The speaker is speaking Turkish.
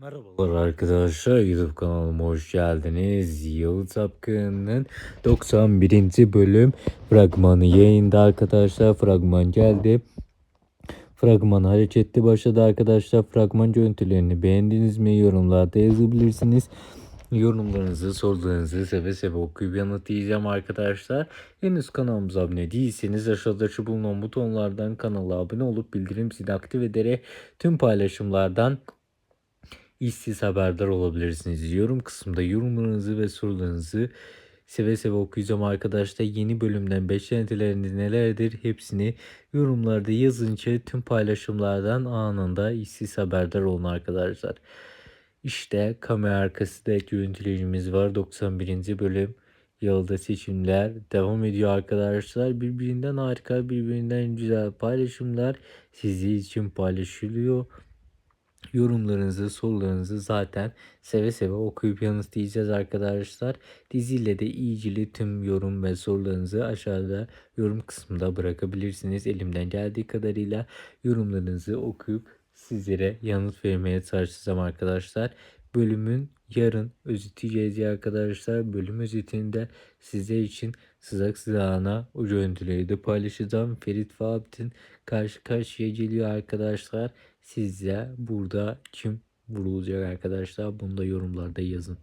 Merhabalar arkadaşlar YouTube kanalıma hoş geldiniz. Yıldız Apkın'ın 91. bölüm fragmanı yayında arkadaşlar. Fragman geldi. Fragman hareketli başladı arkadaşlar. Fragman görüntülerini beğendiniz mi? Yorumlarda yazabilirsiniz. Yorumlarınızı, sorularınızı seve seve okuyup yanıtlayacağım arkadaşlar. Henüz kanalımıza abone değilseniz aşağıdaki bulunan butonlardan kanala abone olup bildirim zilini aktif ederek tüm paylaşımlardan işsiz haberdar olabilirsiniz. Yorum kısmında yorumlarınızı ve sorularınızı seve seve okuyacağım arkadaşlar. Yeni bölümden beklentileriniz nelerdir hepsini yorumlarda yazınca tüm paylaşımlardan anında işsiz haberdar olun arkadaşlar. İşte kamera arkası da görüntülerimiz var. 91. bölüm yılda seçimler devam ediyor arkadaşlar. Birbirinden harika, birbirinden güzel paylaşımlar sizin için paylaşılıyor. Yorumlarınızı, sorularınızı zaten seve seve okuyup yanıtlayacağız arkadaşlar. Diziyle de ilgili tüm yorum ve sorularınızı aşağıda yorum kısmında bırakabilirsiniz. Elimden geldiği kadarıyla yorumlarınızı okuyup sizlere yanıt vermeye çalışacağım arkadaşlar. Bölümün yarın özeti gelecek arkadaşlar. Bölüm özetinde sizler için sızak sızağına o görüntüleri de paylaşacağım. Ferit Fahabit'in karşı karşıya geliyor arkadaşlar. Sizce burada kim vurulacak arkadaşlar? Bunu da yorumlarda yazın.